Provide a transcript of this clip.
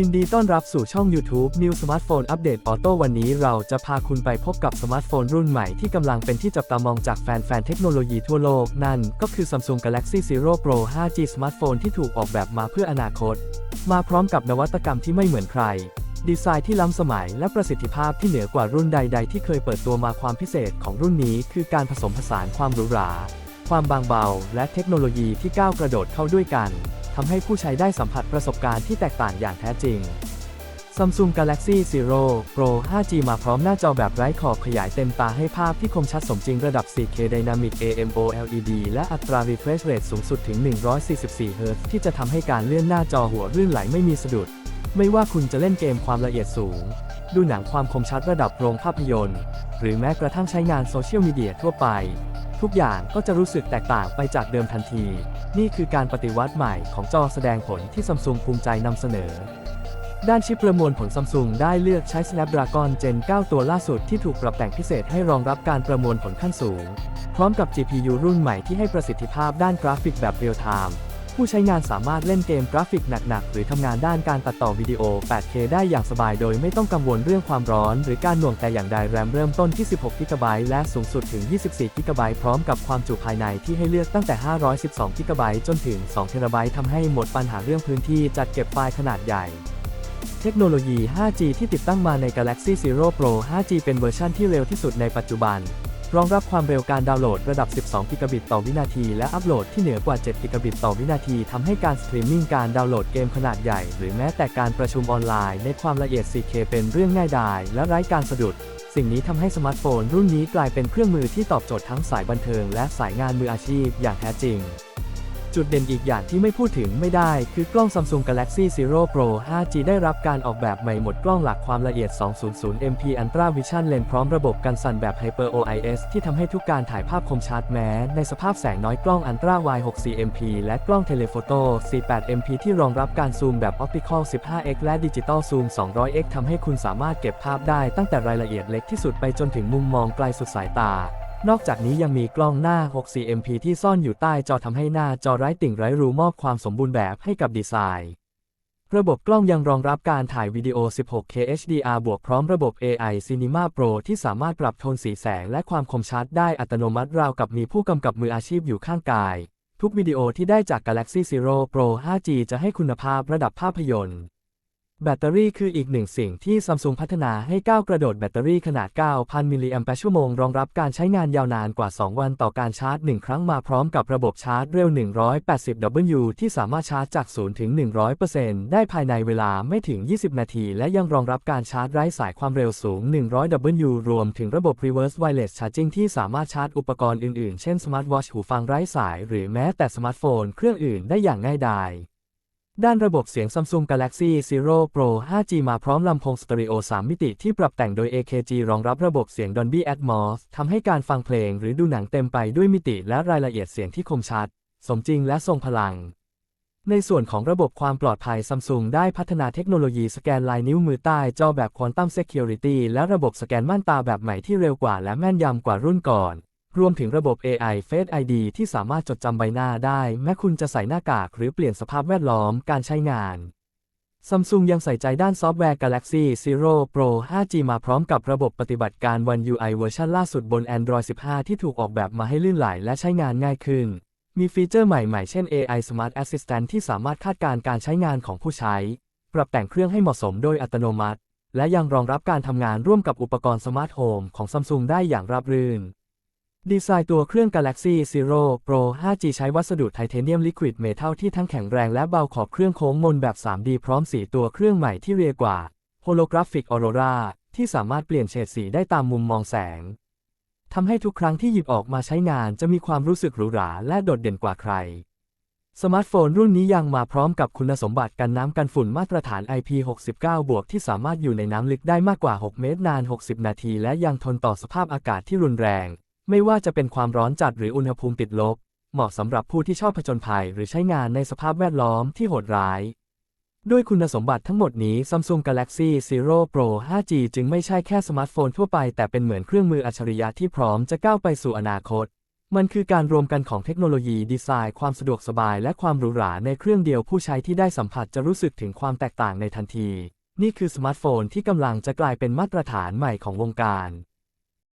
ยินดีต้อนรับสู่ช่อง YouTube New Smartphone Update Auto วันนี้เราจะพาคุณไปพบกับสมาร์ทโฟนรุ่นใหม่ที่กำลังเป็นที่จับตามองจากแฟนๆ เทคโนโลยีทั่วโลก นั่นก็คือ Samsung Galaxy Zero Pro 5G สมาร์ทโฟนที่ถูกออกแบบมาเพื่ออนาคต มาพร้อมกับนวัตกรรมที่ไม่เหมือนใคร ดีไซน์ที่ล้ำสมัยและประสิทธิภาพที่เหนือกว่ารุ่นใด ๆ ที่เคยเปิดตัวมาความพิเศษของรุ่นนี้ คือการผสมผสานความหรูหรา ความบางเบา และเทคโนโลยีที่ก้าวกระโดดเข้าด้วยกัน ทำให้ผู้ใช้ได้สัมผัสประสบการณ์ที่แตกต่างอย่างแท้จริง Samsung Galaxy Zero Pro 5G มาพร้อมหน้าจอแบบไร้ขอบขยายเต็มตาให้ภาพที่คมชัดสมจริงระดับ 4K Dynamic AMOLED และอัตรา refresh rate สูงสุดถึง 144 Hz ที่จะทำให้การเลื่อนหน้าจอหัวรื่นไหลไม่มีสะดุด ไม่ว่าคุณจะเล่นเกมความละเอียดสูง ดูหนังความคมชัดระดับโรงภาพยนตร์ หรือแม้กระทั่งใช้งานโซเชียลมีเดียทั่วไป ทุกอย่างก็จะรู้สึกแตกต่างไปจากเดิมทันที นี่คือการปฏิวัติใหม่ของจอแสดงผลที่ซัมซุงภูมิใจนำเสนอ ด้านชิปประมวลผลซัมซุงได้เลือกใช้ Snapdragon Gen 9 ตัวล่าสุดที่ถูกปรับแต่งพิเศษให้รองรับการประมวลผลขั้นสูง พร้อมกับ GPU รุ่นใหม่ที่ให้ประสิทธิภาพด้านกราฟิกแบบเรียลไทม์ ผู้ใช้งานสามารถเล่นเกมกราฟิกหนักๆ หรือทำงานด้านการตัดต่อวิดีโอ 8K ได้อย่างสบายโดยไม่ต้องกังวลเรื่องความร้อน หรือการหน่วงแต่อย่างใดแรมเริ่มต้นที่ 16 GB และสูงสุดถึง 24 GB พร้อมกับความจุภายในที่ให้เลือกตั้งแต่ 512 GB จนถึง 2 TB ทำให้หมดปัญหาเรื่องพื้นที่จัดเก็บไฟล์ขนาดใหญ่เทคโนโลยี 5G ที่ติดตั้งมาใน Galaxy Zero Pro 5G เป็นเวอร์ชันที่เร็วที่สุดในปัจจุบัน รองรับความเร็วการดาวน์โหลดระดับ 12 กิกะบิตต่อวินาที และอัปโหลดที่เหนือกว่า 7 กิกะบิตต่อวินาทีทำให้การสตรีมมิ่งการดาวน์โหลดเกมขนาดใหญ่ หรือแม้แต่การประชุมออนไลน์ ในความละเอียด 4K เป็นเรื่องง่ายดาย และไร้การสะดุด สิ่งนี้ทำให้สมาร์ทโฟนรุ่นนี้กลายเป็นเครื่องมือที่ตอบโจทย์ทั้งสายบันเทิงและสายงานมืออาชีพอย่างแท้จริง จุดเด่นอีกอย่างที่ไม่พูดถึงไม่ได้ คือกล้อง Samsung Galaxy Zero Pro 5G ได้รับการออกแบบใหม่หมดกล้องหลักความละเอียด 200 MP Ultra Vision Lens พร้อมระบบกันสั่นแบบ Hyper OIS ที่ทำให้ทุกการถ่ายภาพคมชัดแม้ ในสภาพแสงน้อยกล้อง Ultra Wide 64 MP และกล้อง Telephoto 48 MP ที่รองรับการซูมแบบ Optical 15x และ Digital Zoom 200x ทำให้คุณสามารถเก็บภาพได้ตั้งแต่รายละเอียดเล็กที่สุดไปจนถึงมุมมองไกลสุดสายตา นอกจากนี้ยังมีกล้องหน้า 64 MP ที่ซ่อนอยู่ใต้จอทำให้หน้าจอไร้ติ่งไร้รูมอบความสมบูรณ์แบบให้กับดีไซน์ ระบบกล้องยังรองรับการถ่ายวิดีโอ 16K HDR บวกพร้อมระบบ AI Cinema Pro ที่สามารถปรับโทนสีแสงและความคมชัดได้อัตโนมัติราวกับมีผู้กำกับมืออาชีพอยู่ข้างกาย ทุกวิดีโอที่ได้จาก Galaxy Zero Pro 5G จะให้คุณภาพระดับภาพยนตร์ แบตเตอรี่คืออีกหนึ่งสิ่งที่ซัมซุงพัฒนาให้ก้าวกระโดดแบตเตอรี่ขนาด 9,000 มิลลิแอมป์ชั่วโมง รองรับการใช้งานยาวนานกว่า 2 วันต่อการชาร์จ 1 ครั้งมาพร้อมกับระบบชาร์จเร็ว 180W ที่สามารถชาร์จจาก 0 ถึง 100%ได้ภายในเวลาไม่ถึง 20 นาที และยังรองรับการชาร์จไร้สายความเร็วสูง 100W รวมถึงระบบ Reverse Wireless Charging ที่สามารถชาร์จอุปกรณ์อื่นๆ เช่นสมาร์ทวอชหูฟังไร้สาย หรือแม้แต่สมาร์ทโฟนเครื่องอื่นได้อย่างง่ายดาย ด้านระบบเสียง Samsung Galaxy Zero Pro 5G มาพร้อมลำโพงสเตอริโอ 3 มิติที่ปรับแต่งโดย AKG รองรับระบบเสียง Dolby Atmos ทำให้การฟังเพลงหรือดูหนังเต็มไปด้วยมิติและรายละเอียดเสียงที่คมชัด สมจริงและทรงพลัง ในส่วนของระบบความปลอดภัย Samsung ได้พัฒนาเทคโนโลยีสแกนลายนิ้วมือใต้จอแบบ Quantum Security และระบบสแกนม่านตาแบบใหม่ที่เร็วกว่าและแม่นยำกว่ารุ่นก่อน รวมถึงระบบ AI Face ID ที่สามารถจดจำใบหน้าได้ แม้คุณจะใส่หน้ากากหรือเปลี่ยนสภาพแวดล้อมการใช้งาน Samsung ยังใส่ใจด้านซอฟต์แวร์ Galaxy Zero Pro 5G มาพร้อมกับระบบปฏิบัติการ One UI เวอร์ชันล่าสุดบน Android 15 ที่ถูกออกแบบมาให้ลื่นไหลและใช้งานง่ายขึ้น มีฟีเจอร์ใหม่ๆ เช่น AI Smart Assistant ที่สามารถคาดการณ์การใช้งานของผู้ใช้ ปรับแต่งเครื่องให้เหมาะสมโดยอัตโนมัติ และยังรองรับการทำงานร่วมกับอุปกรณ์สมาร์ทโฮมของ Samsung ได้อย่างราบรื่น ดีไซน์ตัวเครื่อง Galaxy Zero Pro 5G ใช้วัสดุไทเทเนียมลิควิดเมทัลที่ทั้งแข็งแรงและเบาขอบเครื่องโค้งมนแบบ 3D พร้อมสีตัวเครื่องใหม่ที่เรียกว่า Holographic Aurora ที่สามารถเปลี่ยนเฉดสีได้ตามมุมมองแสง ทำให้ทุกครั้งที่หยิบออกมาใช้งานจะมีความรู้สึกหรูหราและโดดเด่นกว่าใคร สมาร์ทโฟนรุ่นนี้ยังมาพร้อมกับคุณสมบัติกันน้ำกันฝุ่นมาตรฐาน IP69 บวกที่สามารถอยู่ในน้ำลึกได้มากกว่า 6 เมตรนาน 60 นาที และยังทนต่อสภาพอากาศที่รุนแรง ไม่ว่าจะเป็นความร้อนจัดหรืออุณหภูมิติดลบ เหมาะสำหรับผู้ที่ชอบผจญภัยหรือใช้งานในสภาพแวดล้อมที่โหดร้าย ด้วยคุณสมบัติทั้งหมดนี้ Samsung Galaxy Zero Pro 5G จึงไม่ใช่แค่สมาร์ทโฟนทั่วไป แต่เป็นเหมือนเครื่องมืออัจฉริยะที่พร้อมจะก้าวไปสู่อนาคต มันคือการรวมกันของเทคโนโลยีดีไซน์ ความสะดวกสบาย และความหรูหราในเครื่องเดียวผู้ใช้ที่ได้สัมผัสจะรู้สึกถึงความแตกต่างในทันที นี่คือสมาร์ทโฟนที่กำลังจะกลายเป็นมาตรฐานใหม่ของวงการ